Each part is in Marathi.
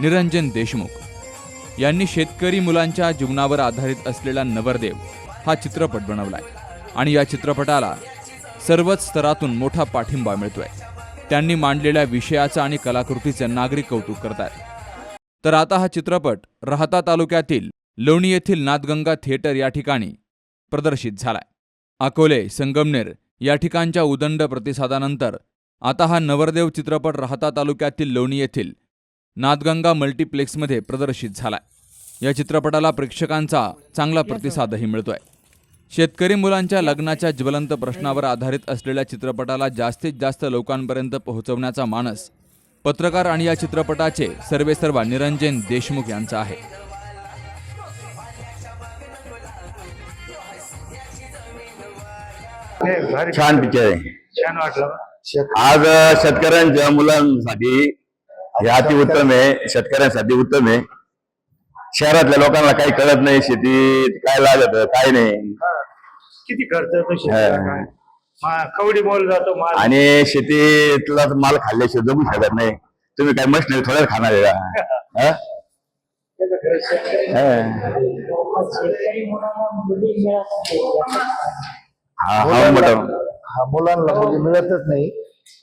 निरंजन देशमुख. यांनी शेतकरी मुलांच्या जीवनावर आधारित असलेला नवरदेव हा चित्रपट बनवलाय. आणि या चित्रपटाला सर्वच स्तरातून मोठा पाठिंबा मिळतोय. त्यांनी मांडलेल्या विषयाचं आणि कलाकृतीचं नागरिक कौतुक करतायत. तर आता हा चित्रपट राहता तालुक्यातील लोणी येथील नाथगंगा थिएटर या ठिकाणी प्रदर्शित झालाय. अकोले संगमनेर या ठिकाणच्या उदंड प्रतिसादानंतर आता हा नवरदेव चित्रपट राहता तालुक्यातील लोणी येथील नाथगंगा मल्टिप्लेक्समध्ये प्रदर्शित झालाय. या चित्रपटाला प्रेक्षकांचा चांगला प्रतिसादही मिळतोय. शेतकरी मुलांच्या लग्नाच्या ज्वलंत प्रश्नावर आधारित असलेल्या चित्रपटाला जास्तीत जास्त लोकांपर्यंत पोहोचवण्याचा मानस पत्रकार आणि या चित्रपटाचे सर्वेसर्वा निरंजन देशमुख यांचा आहे. हे छान पिक्चर आहे. छान वाटलं आज शेतकऱ्यांच्या मुलांसाठी हे अति उत्तम आहे. शेतकऱ्यांसाठी उत्तम आहे. शहरातल्या लोकांना काही कळत नाही. शेतीत काय लागत काय नाही. किती खर्च येतो हा. शेतीला काय? मा- कवडी मोल जातो माल. आणि शेतीतला माल खाल्ल्याशिवाय जगू शकत नाही. तुम्ही काय मशनरी थोड्याच खाणार आहे का? हा? हा. हा मॅडम हा मुलांना मुली मिळतच नाही.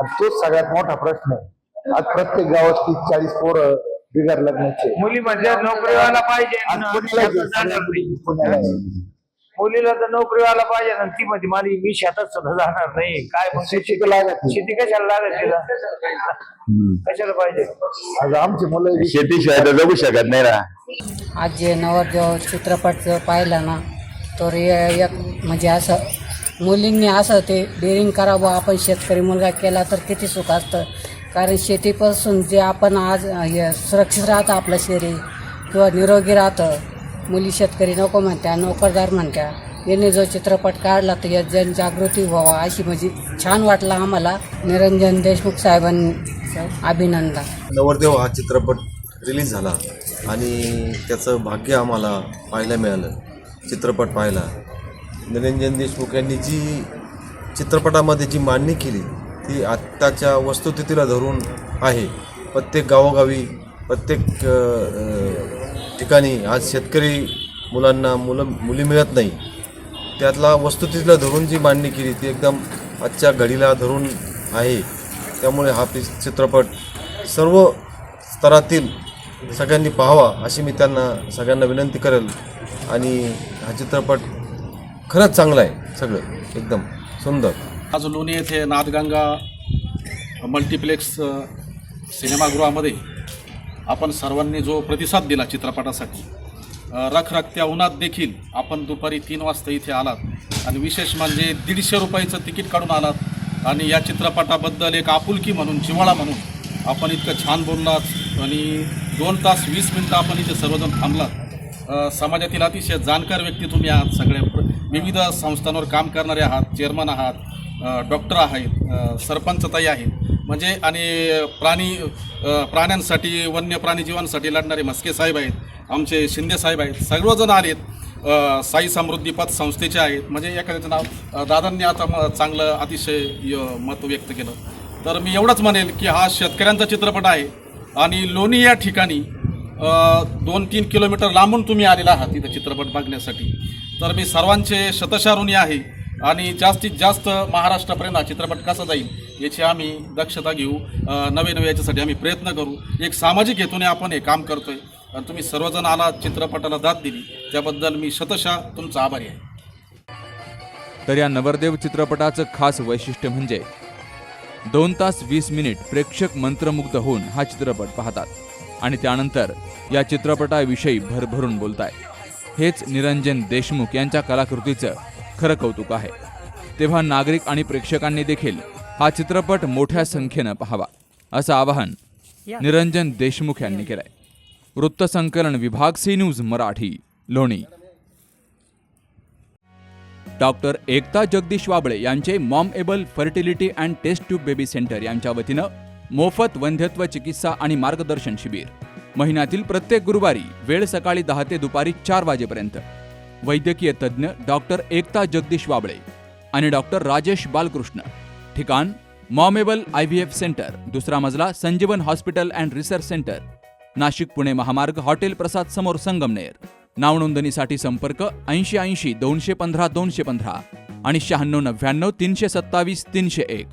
आणि तोच सगळ्यात मोठा प्रश्न आहे. आज प्रत्येक गावात तीस चाळीस पोरं बिगर लग्नाचे. मुली म्हणजे नोकरीवाला पाहिजे. आज ना, पुण्याला शेतात गेले, जाणार नाही. पुण्याला आहे. मुलीला तर नोकरीवाला पाहिजे ना ती मध्ये माझी मी शेतात सुद्धा जाणार नाही. काय मग? शेती तर लागत नाही. शेती कशाला लागत तिला? कशाला पाहिजे? आज आमची मुलं शेतीशिवाय तर जगू शकत नाही ना. आज जे नवरदेव चित्रपट जो पाहिला ना तर एक म्हणजे असं मुलींनी असं ते डेअरिंग करावं आपण शेतकरी मुलगा केला तर किती सुख असतं. कारण शेतीपासून जे आपण आज हे सुरक्षित राहतं आपलं शरीर किंवा निरोगी राहतं मुली शेतकरी नको म्हणत्या नोकरदार म्हणत्या यांनी जो चित्रपट काढला तर या जनजागृती व्हावा अशी म्हणजे छान वाटलं आम्हाला. निरंजन देशमुख साहेबांचं अभिनंदन. नवरदेव हा चित्रपट रिलीज झाला आणि त्याचं भाग्य आम्हाला पाहायला मिळालं चित्रपट पाहायला. निरंजन देशमुख यांनी जी चित्रपटामध्ये जी मांडणी केली ती आत्ताच्या वस्तुस्थितीला धरून आहे. प्रत्येक गावोगावी प्रत्येक ठिकाणी आज शेतकरी मुलांना मुलं मुली मिळत नाही. त्यातला वस्तुस्थितीला धरून जी मांडणी केली ती एकदम आजच्या घडीला धरून आहे. त्यामुळे हा चित्रपट सर्व स्तरातील सगळ्यांनी पाहावा अशी मी त्यांना सगळ्यांना विनंती करेल. आणि हा चित्रपट खरंच चांगला आहे सगळं. एकदम सुंदर. आज लोणी येथे नादगंगा मल्टिप्लेक्स सिनेमागृहामध्ये आपण सर्वांनी जो प्रतिसाद दिला चित्रपटासाठी रखरखत्या उन्हात देखील आपण दुपारी तीन वाजता इथे आलात. आणि विशेष म्हणजे दीडशे रुपयाचं तिकीट काढून आलात. आणि या चित्रपटाबद्दल एक आपुलकी म्हणून जिव्हाळा म्हणून आपण इतकं छान बोललात. आणि दोन तास वीस मिनटं आपण इथे सर्वजण थांबलात. समाजातील अतिशय जाणकार व्यक्ती तुम्ही आहात. सगळ्या विविध संस्थांवर काम करणारे आहात. चेअरमन आहात. डॉक्टर आहेत सरपंचताई आहेत. म्हणजे आणि प्राणी प्राण्यांसाठी वन्य प्राणी जीवांसाठी लढणारे म्हस्के साहेब आहेत आमचे शिंदे साहेब आहेत सर्वजण आलेत. साई समृद्धी पथ संस्थेचे आहेत. म्हणजे एखाद्याचं नाव दादांनी आता म चांगलं अतिशय मत व्यक्त केलं. तर मी एवढंच म्हणेल की हा शेतकऱ्यांचा चित्रपट आहे. आणि लोणी या ठिकाणी दोन तीन किलोमीटर लांबून तुम्ही आलेला आहात इथं चित्रपट बघण्यासाठी. तर मी सर्वांचे शतशारुणी आहे. आणि जास्तीत जास्त महाराष्ट्रापर्यंत हा चित्रपट कसा जाईल याची आम्ही दक्षता घेऊ. नवे नवे याच्यासाठी आम्ही प्रयत्न करू. एक सामाजिक हेतूने आपण हे काम करतोय. आणि तुम्ही सर्वजण आला चित्रपटाला दाद दिली त्याबद्दल मी शतशः तुमचा आभारी आहे. तर या नवरदेव चित्रपटाचं खास वैशिष्ट्य म्हणजे दोन तास वीस मिनिट प्रेक्षक मंत्रमुग्ध होऊन हा चित्रपट पाहतात. आणि त्यानंतर या चित्रपटाविषयी भरभरून बोलताय. हेच निरंजन देशमुख यांच्या कलाकृतीचं खरं कौतुक आहे. तेव्हा नागरिक आणि प्रेक्षकांनी देखील हा चित्रपट मोठ्या संख्येनं पाहावा असं आवाहन निरंजन देशमुख यांनी केलंय. वृत्तसंकलन विभाग सी न्यूज मराठी लोणी. डॉक्टर एकता जगदीश वाबळे यांचे Momable fertility and test tube baby centre यांच्या वतीनं मोफत वंध्यत्व चिकित्सा आणि मार्गदर्शन शिबिर. महिन्यातील प्रत्येक गुरुवारी वेळ सकाळी दहा ते दुपारी चार वाजेपर्यंत. वैद्यकीय तज्ज्ञ डॉक्टर एकता जगदीश वाबळे आणि डॉक्टर राजेश बालकृष्ण. ठिकाण Momable I V F centre. दुसरा मजला Sanjeevan hospital and research centre. Nashik Pune महामार्ग हॉटेल प्रसाद समोर संगमनेर. नाव नोंदणीसाठी संपर्क ऐंशी ऐंशी दोनशे पंधरा दोनशे पंधरा आणि शहाण्णव नव्याण्णव तीनशे सत्तावीस तीनशे एक.